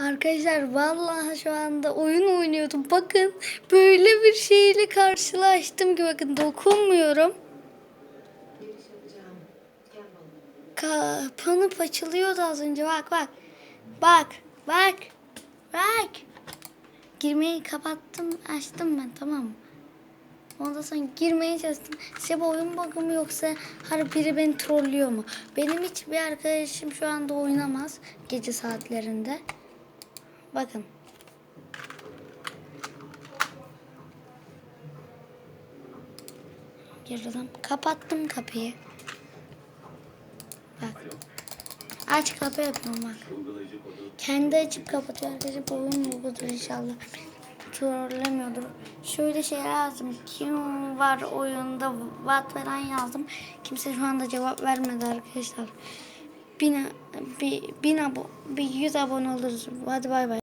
Arkadaşlar vallahi şu anda oyun oynuyordum. Bakın böyle bir şeyle karşılaştım ki bakın dokunmuyorum. Kapanıp açılıyordu az önce. Bak bak. Bak. Bak. Bak. Girmeyi kapattım. Açtım ben tamam mı? Ondan sonra girmeye çalıştım. Size oyun bug'ı mı yoksa her biri beni trollüyor mu? Benim hiçbir arkadaşım şu anda oynamaz gece saatlerinde. Bakın. Girdim. Kapattım kapıyı. Bak. Aç kapı yapıyorum bak. Kendi açıp kapatıyor arkadaşlar. Oyun bu budur inşallah. Trollemiyordur. Şöyle şey yazdım. Kim var oyunda? Vat veren yazdım. Kimse şu anda cevap vermedi arkadaşlar. Bin, bir, bin abo, bir yüz abone oluruz. Hadi bay bay.